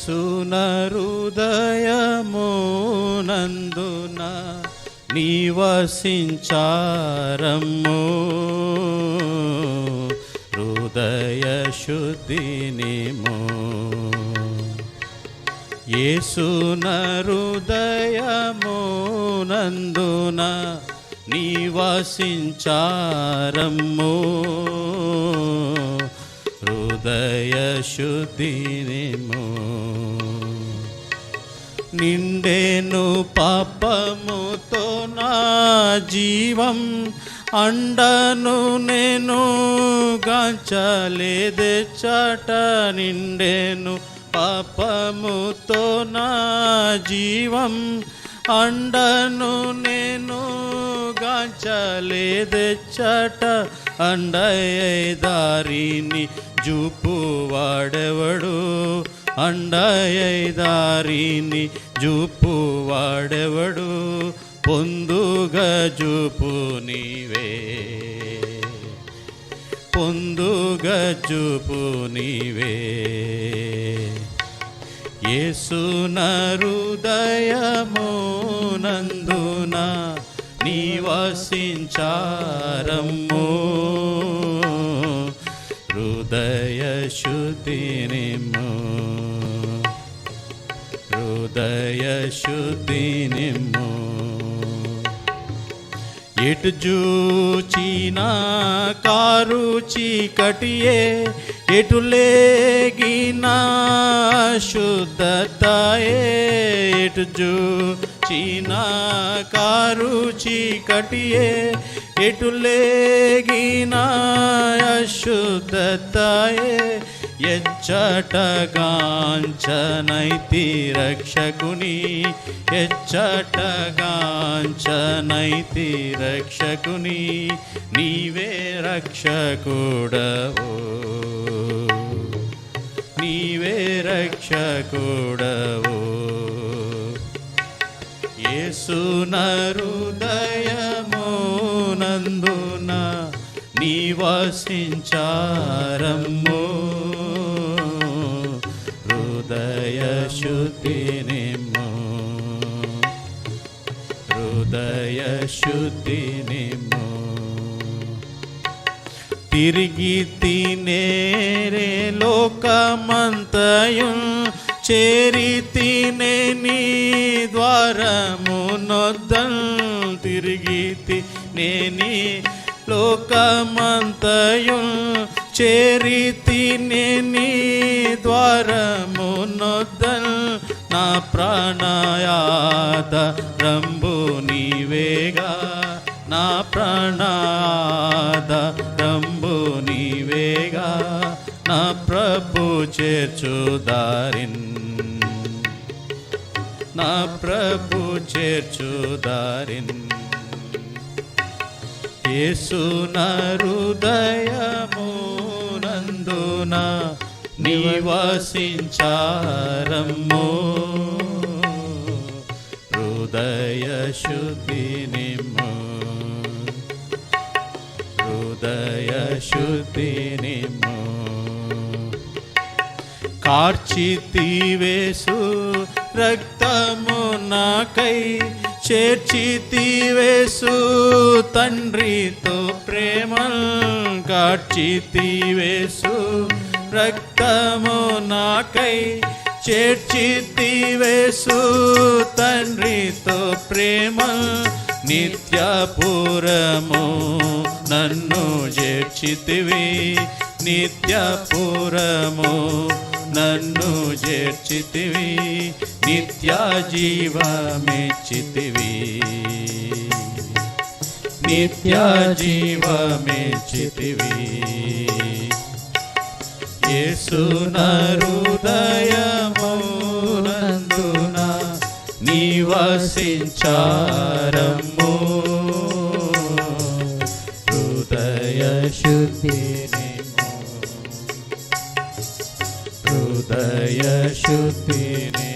యేసున నివసించారము హృదయ శుద్ధినిము. యేసున హృదయమునందున నివసించారమ్ము. శుద్ధినిము నిండేను పాపముతో నా జీవం అండను నేను గాంచలేదే. చాట నిండేను పాపముతో నా జీవం అండను నేను గాంచలేదే. చాట అండయ్య దారిని జూపు వాడెవడు? అండయ్య దారిని జూపు వాడెవడు? పొందుగా జూపు నీవే. పొందుగా జూపు నీవే. యేసున హృదయమునందున నివసించారమ్ము హృదయ శుద్ధినిము హృదయ శుద్ధినిము ఎటు చూచిన కారు చీకటియే ఎటు లేగిన శుద్ధతాయే. ఎటు చూ చూచిన కారు చీకటియే ఎటు లేగిన ఎచ్చటగాంచనైతి రక్షకుని ఎచ్చటగాంచనైతి రక్షకుని నీవే రక్షకుడవు. నీవే రక్షకుడవు. యేసున నివసించారము నివసించారమ్ము. హృదయ శుద్ధినిము హృదయ శుద్ధినిము తిరిగి తినేరే లోకమంతయు చేరితినే నీ ద్వారము తిరిగితి నేని లోకమంతయు చేరితినే నీ ద్వారమునొద్దల్ నా ప్రాణయాద రంభు నీవేగా నా ప్రాణాద చేర్చు దారిన్. నా ప్రభు చేర్చు చేర్చుదారిన్ యేసున హృదయమునందున నివసించారమ్ము. హృదయ శుద్ధి నిమ్ము. హృదయ శుద్ధి నిమ్ము. కార్చితివేసు రక్తము నాకై చేర్చితివేసు తండ్రితో ప్రేమ కార్చితివేసు రక్తము నాకై చేర్చితివేసు తండ్రితో ప్రేమ నిత్యపురము నన్ను చేర్చితివి నిత్యపురము నన్ను చేర్చితివి నిత్య జీవమెచ్చితివి నిత్య జీవమెచ్చితివి యేసున హృదయమునందున నివసించారము హృదయ శుద్ధి यशते